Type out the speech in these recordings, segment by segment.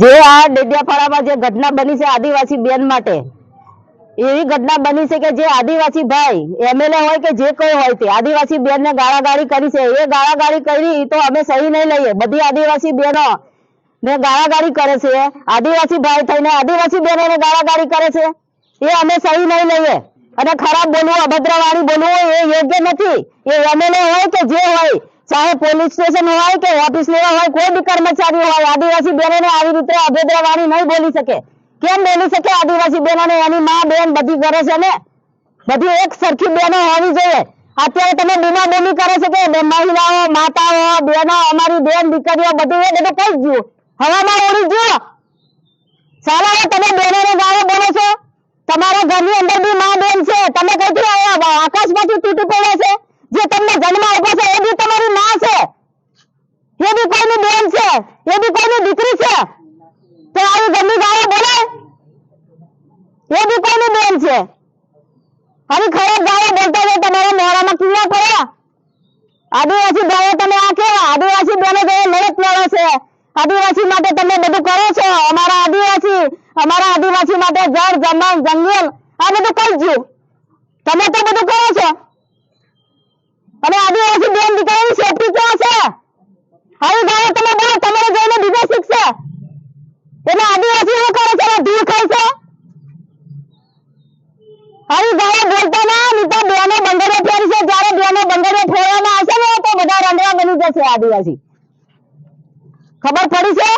જે આ ડેડિયાપાડામાં જે ઘટના બની છે આદિવાસી બેન માટે, એવી ઘટના બની છે કે જે આદિવાસી ભાઈ એમએલએ હોય કે જે કોઈ હોય તે, આદિવાસી બેન ને ગાળાગાળી કરી છે. એ ગાળાગાળી કરી તો અમે સહી નહીં લઈએ. બધી આદિવાસી બહેનો ને ગાળાગાળી કરે છે. આદિવાસી ભાઈ થઈને આદિવાસી બહેનોને ગાળાગાળી કરે છે. એ અમે સહી નહીં લઈએ. અને ખરાબ બોલવું અભદ્ર વાણી બોલવું એ યોગ્ય નથી. એ એમએલએ હોય કે જે હોય ચાહે પોલીસ સ્ટેશન હોય કે ઓફિસ લેવા હોય કોઈ બી કર્મચારી હોય આદિવાસી બહેનોને આવી રીતે અભદ્ર વાણી નહીં બોલી શકે કેમ બોલી શકે આદિવાસી બહેનોને એની માં બેન બધી કરે છે ને બધી એક સરખી બહેનો હોવી જોઈએ અત્યારે તમે બૂમા બૂમી કરે છે કે બે- મહિલાઓ માતાઓ બહેનો અમારી બેન દીકરીઓ બધું એ બધું કઈ ગયું હવામાં ઉડી ગયું ચાલો હવે તમે બહેનોને ગાળો બોલો છો તમારા ઘરની અંદર બી માં બેન છે તમે કઈથી આવ્યા આકાશમાંથી તૂટી પડ્યા છે જે તમને જન્મ આપ્યો છે એ બી તમારી માં છે. એ બી કોઈની બેન છે. એ બી કોઈની દીકરી છે. તો આવી ગંદી ગાયો બોલે? એ બી કોઈની બેન છે. આવી ખરાબ ગાયો બોલતા હોય તમારા મોડામાં કીડા પડ્યા આદિવાસી ભાઈઓ તમે આ કેવા? આદિવાસી બેનો જોડે લડત લડે છે. આદિવાસી માટે તમે બધું કરો છો. અમારા આદિવાસી અમારા આદિવાસી માટે જળ જમણ જંગલ, આ બધું કઈ ગયું? તમે તો બધું કરો છો. અને આદિવાસી બેન દીકરાની સેફટી ક્યાં છે આવી ગાળો તમે બોલો તમારે જોઈને બીજા શીખશે એટલે આદિવાસી શું કરે છે એના ધૂળ ખાય છે આવી ગાળો બોલતા ના નહીં તો બેનો બંગડો ફેરશે જ્યારે બેનો બંગડો ફેરવામાં આવશે ને, તો બધા રંડવા બની જશે આદિવાસી. ખબર પડી છે?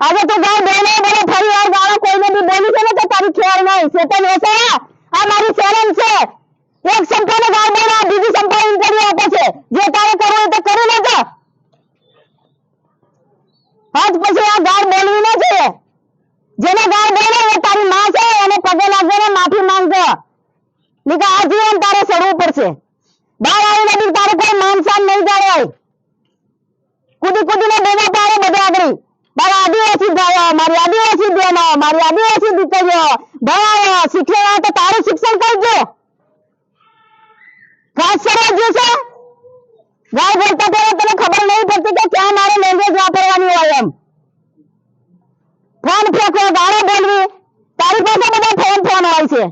આજે તો ગાળ બેનો બોલે ફરી વાર ગાળો કોઈને બી બોલી છે ને, તો તારી ખેર નહીં. ચેતન હશે આ મારી ચેલેન્જ છે. એક સંપાને ગાળ બોલે આ બીજી સંપા ઇન્ટરવ્યુ આપે છે. જે તારે કરવું તો કરી લેજો. આજ પછી આ ગાળ બોલવી ના જોઈએ જેને ગાળ બોલે એ તારી માં છે એને પગે લાગજો ને માફી માંગજો નીકળ આ તારે સડવું પડશે. બહાર આવી બી તારે કોઈ માન નહીં જાય કુદી કુદીને બેના પાડે બધે આગળ. મારા આદિવાસી ભાઈઓ મારી આદિવાસી બહેનો, મારી આદિવાસી દીકરીઓ, ભણાવો શીખેલા તો તારું શિક્ષણ કરજો ગાય બોલતા પહેલા તને ખબર નહીં પડતી કે ક્યાં મારે લેંગ્વેજ વાપરવાની હોય એમ. ફોન ફેંકો ગાળો બોલવી. તારી પાસે બધા ફોન ફોન હોય છે.